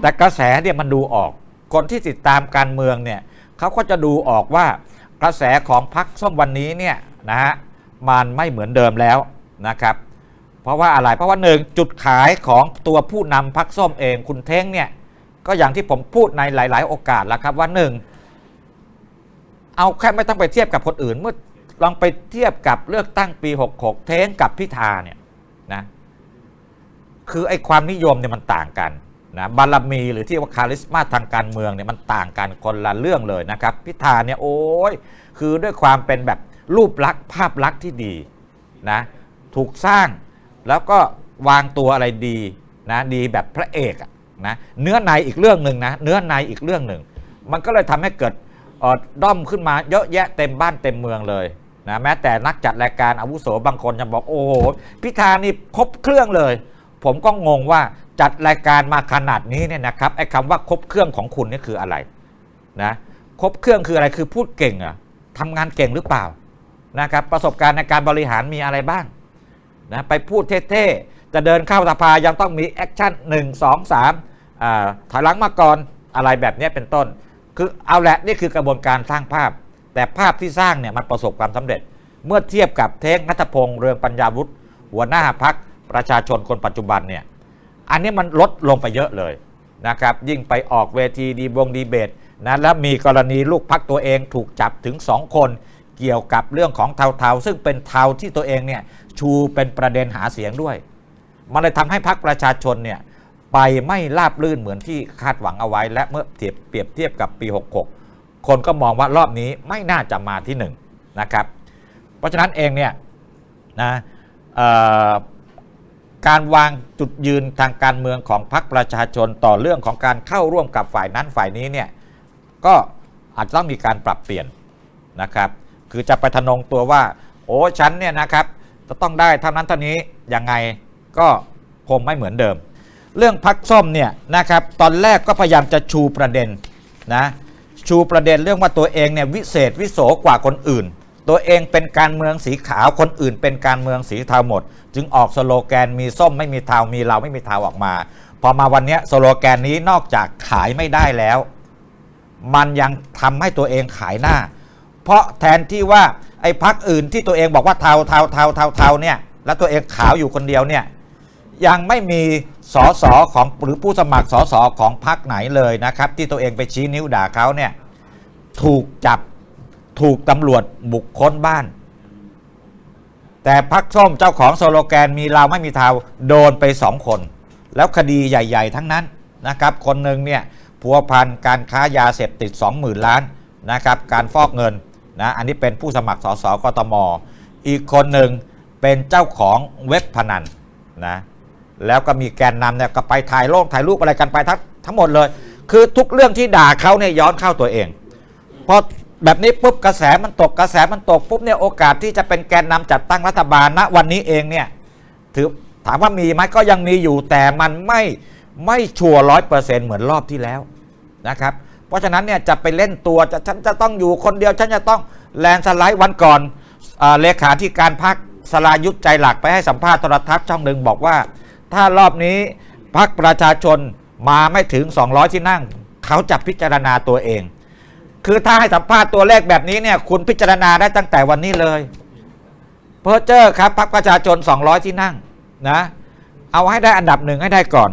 แต่กระแสเนี่ยมันดูออก คนที่ติดตามการเมืองเนี่ยเขาก็จะดูออกว่ากระแสของพรรคส้มวันนี้เนี่ยนะฮะมันไม่เหมือนเดิมแล้วนะครับ เพราะว่าอะไรเพราะว่าหนึ่งจุดขายของตัวผู้นำพรรคส้มเองคุณเท้งเนี่ยก็อย่างที่ผมพูดในหลาย ๆ โอกาสแล้วครับว่าหนึ่งเอาแค่ไม่ต้องไปเทียบกับคนอื่นเมื่อลองไปเทียบกับเลือกตั้งปี 66 เท้งกับพิธาเนี่ยนะคือไอ้ความนิยมเนี่ยมันต่างกัน นะบารมีหรือที่ว่าคาริสมาทางการเมืองเนี่ยมันต่างกันคนละเรื่องเลยนะครับ พิธาเนี่ยโอ้ยคือด้วยความเป็นแบบรูปลักษณ์ภาพลักษณ์ที่ดีนะถูกสร้างแล้วก็วางตัวอะไรดีนะดีแบบพระเอกนะเนื้อในอีกเรื่องหนึ่งนะเนื้อในอีกเรื่องหนึ่ง มันก็เลยทำให้เกิดด้อมขึ้นมาเยอะแยะเต็มบ้านเต็มเมืองเลยนะแม้แต่นักจัดรายการอาวุโสบางคนยังบอกโอ้โหพิธานี่ครบเครื่องเลย ผมก็งงว่า จัดรายการมาขนาดนี้เนี่ยนะครับไอ้คำว่าครบเครื่องของคุณนี่คืออะไรนะครบเครื่องคืออะไรคือพูดเก่งอะทำงานเก่งหรือเปล่านะครับประสบการณ์ในการบริหารมีอะไรบ้างนะไปพูดเท่ๆ จะเดินเข้าสภายังต้องมีแอคชั่น1 2 3อ่าถอยหลังมาก่อนอะไรแบบนี้เป็นต้น คือเอาแหละนี่คือกระบวนการสร้างภาพ แต่ภาพที่สร้างเนี่ยมันประสบความสำเร็จ เมื่อเทียบกับเท้งนัทพงษ์เรืองปัญญาวุฒิหัวหน้าพักประชาชนคนปัจจุบันเนี่ย อันนี้มันลดลงไปเยอะเลยนะครับยิ่งไปออกเวทีดีบงดีเบตนะแล้วมีกรณีลูกพักตัวเองถูกจับถึง 2 คนเกี่ยวกับเรื่องของเทาๆ ซึ่งเป็นเทาที่ตัวเองเนี่ยชูเป็นประเด็นหาเสียงด้วย มันเลยทำให้พักประชาชนเนี่ยไปไม่ราบลื่นเหมือนที่คาดหวังเอาไว้ และเมื่อเทียบเปรียบเทียบกับปี 66 คนก็มองว่ารอบนี้ไม่น่าจะมาที่1นะครับเพราะฉะนั้นเองเนี่ยนะเอ่อ การวางจุดยืนทางการเมืองของพรรคประชาชนต่อเรื่องของการเข้าร่วมกับฝ่ายนั้นฝ่ายนี้เนี่ยก็อาจจะต้องมีการปรับเปลี่ยนนะครับ คือจะไปทะนงตัวว่า โอ้ฉันเนี่ยนะครับจะต้องได้เท่านั้นเท่านี้ยังไงก็คงไม่เหมือนเดิม เรื่องพักส้มเนี่ยนะครับตอนแรกก็พยายามจะชูประเด็นนะชูประเด็นเรื่องว่าตัวเองเนี่ยวิเศษวิโสกว่าคนอื่น ตัวเองเป็นการเมืองสีขาวคนอื่นเป็นการเมืองสีเทาหมด จึงออกสโลแกนมีส้มไม่มีเทามีเราไม่มีเทาออกมา พอมาวันนี้สโลแกนนี้นอกจากขายไม่ได้แล้ว มันยังทำให้ตัวเองขายหน้า เพราะแทนที่ว่าไอ้พักอื่นที่ตัวเองบอกว่าเทาเทาเทาเทาเทาเนี่ยแล้วตัวเองขาวอยู่คนเดียวเนี่ยยังไม่มีสอสอของหรือผู้สมัครสอสอของพักไหนเลยนะครับ ที่ตัวเองไปชี้นิ้วด่าเขาเนี่ยถูกจับ ถูกตำรวจบุกค้นบ้าน แต่พักส้มเจ้าของสโลแกนมีเราไม่มีเทาโดนไปสองคน แล้วคดีใหญ่ ๆ ทั้งนั้นนะครับ คนหนึ่งเนี่ยพัวพันการค้ายาเสพติด 20,000 ล้านนะครับ การฟอกเงินนะอันนี้เป็นผู้สมัครสสกตม อีกคนหนึ่งเป็นเจ้าของเว็บพนันนะแล้วก็มีแกนนำเนี่ยก็ไปถ่ายโลกถ่ายรูปอะไรกันไปทั้งทั้งหมดเลย คือทุกเรื่องที่ด่าเขาเนี่ยย้อนเข้าตัวเองพอ แบบนี้ปุ๊บกระแสมันตกกระแสมันตกปุ๊บเนี่ยโอกาสที่จะเป็นแกนนำจัดตั้งรัฐบาลณวันนี้เองเนี่ยถือถามว่ามีไหมก็ยังมีอยู่แต่มันไม่ไม่ชัวร้อยเปอร์เซ็นต์เหมือนรอบที่แล้วนะครับ เพราะฉะนั้นเนี่ยจะไปเล่นตัวจะฉันจะต้องอยู่คนเดียวฉันจะต้องแลนสไลด์วันก่อนเอเลขาธิการพักสลายุทธใจหลักไปให้สัมภาษณ์โทรทัศน์ช่องหนึ่งบอกว่า ถ้ารอบนี้พักประชาชนมาไม่ถึง 200 ที่นั่ง เขาจะพิจารณาตัวเอง คือถ้าให้สัมภาษณ์ตัวเลขแบบนี้เนี่ยคุณพิจารณาได้ตั้งแต่วันนี้เลย เพอร์เจอร์ครับพักประชาชน 200 ที่นั่งนะ เอาให้ได้อันดับหนึ่งให้ได้ก่อน